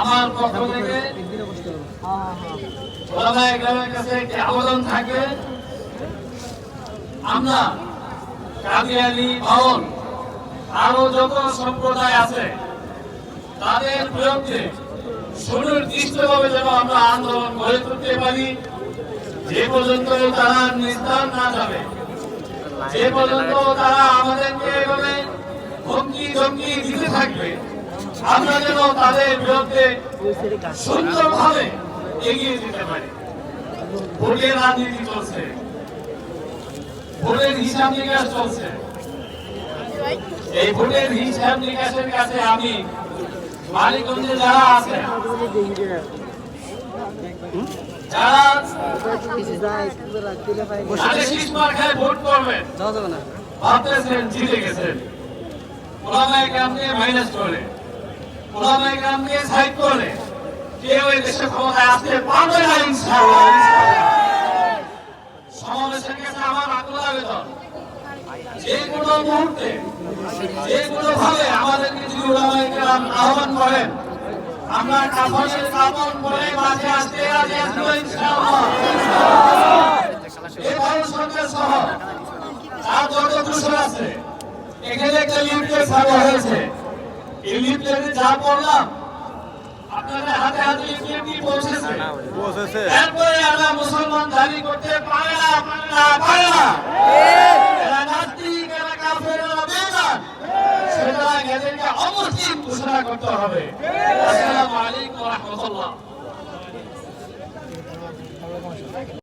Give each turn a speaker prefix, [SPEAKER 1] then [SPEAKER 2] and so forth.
[SPEAKER 1] আমার পক্ষ গ্রামের কাছে একটি আবেদন থাকে। আমরা কাদিয়ানি ভবন, আরও যত সম্প্রদায় আছে, তাদের বিরুদ্ধে সুনির্দিষ্টভাবে যেন আমরা আন্দোলন গড়ে তুলতে পারি। যে পর্যন্ত তারা নিস্তার না যাবে, যে পর্যন্ত তারা আমাদেরকে এভাবে হুমকি ধমকি দিতে থাকবে আমরা যেন তাদের বিরুদ্ধে সুন্দরভাবে এগিয়ে যেতে পারি। ভোটের রাজনীতি চলছে। ভোটের হিসাব নিকাশ চলছে। এই ভোটের হিসাব নিকাশের কাছে আমি মালিকগঞ্জে যারা আছে যারা ভোট করবেন ভাবতেছেন জিতে গেছেন। মাইনাস করে। ওলামায়ে গ্রাম সাইড করে কেউ এই দেশে ক্ষমতায় আমার আকুল আবেদন, যে কোনো আহ্বান করেন, আমরা কাফনের কাপড় পরে মাঝে আসতে রাজি আর যত দূষণ আছে, এখানে একটা লিফলেট ছাড়া হয়েছে। ইলিপ্টেনে যা করলাম আপনাদের হাতে হাতে ইপিএমটি পৌঁছেছে?
[SPEAKER 2] পৌঁছেছে।
[SPEAKER 1] এরপরে আমরা মুসলমান দাবি করতে পারে ঘোষণা করতে হবে। আসসালামু আলাইকুম ওয়া